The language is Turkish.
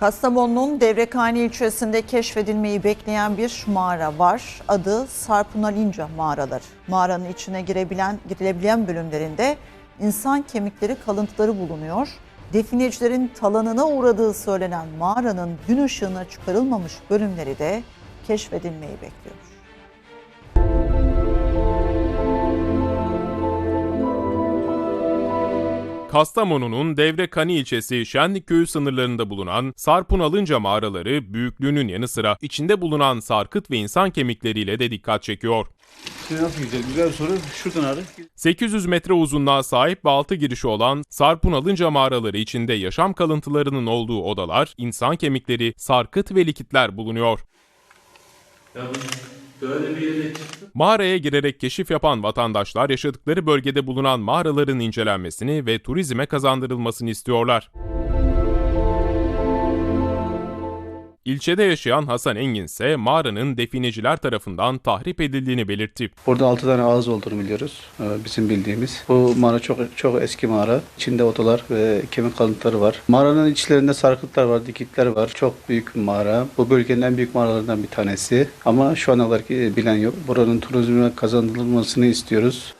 Kastamonu'nun Devrekhane ilçesinde keşfedilmeyi bekleyen bir mağara var. Adı Sarpunalinca mağaraları. Mağaranın içine girebilen, girilebilen bölümlerinde insan kemikleri kalıntıları bulunuyor. Definecilerin talanına uğradığı söylenen mağaranın gün ışığına çıkarılmamış bölümleri de keşfedilmeyi bekliyor. Kastamonu'nun Devrekani ilçesi Şenlik Köyü sınırlarında bulunan Sarpun Alınca mağaraları büyüklüğünün yanı sıra içinde bulunan sarkıt ve insan kemikleriyle de dikkat çekiyor. Şimdi nasıl gideceğiz? Güzel soru. Şuradan abi. 800 metre uzunluğa sahip ve altı girişi olan Sarpun Alınca mağaraları içinde yaşam kalıntılarının olduğu odalar, insan kemikleri, sarkıt ve likitler bulunuyor. Ya böyle bir yere çıktı. Mağaraya girerek keşif yapan vatandaşlar yaşadıkları bölgede bulunan mağaraların incelenmesini ve turizme kazandırılmasını istiyorlar. İlçede yaşayan Hasan Engin ise mağaranın defineciler tarafından tahrip edildiğini belirtti. Burada 6 tane ağız olduğunu biliyoruz. Ee, Bizim bildiğimiz. Bu mağara çok çok eski mağara. İçinde odalar ve kemik kalıntıları var. Mağaranın içlerinde sarkıtlar var, dikitler var. Çok büyük bir mağara. Bu bölgenin en büyük mağaralarından bir tanesi. Ama şu ana kadar bilen yok. Buranın turizme kazandırılmasını istiyoruz.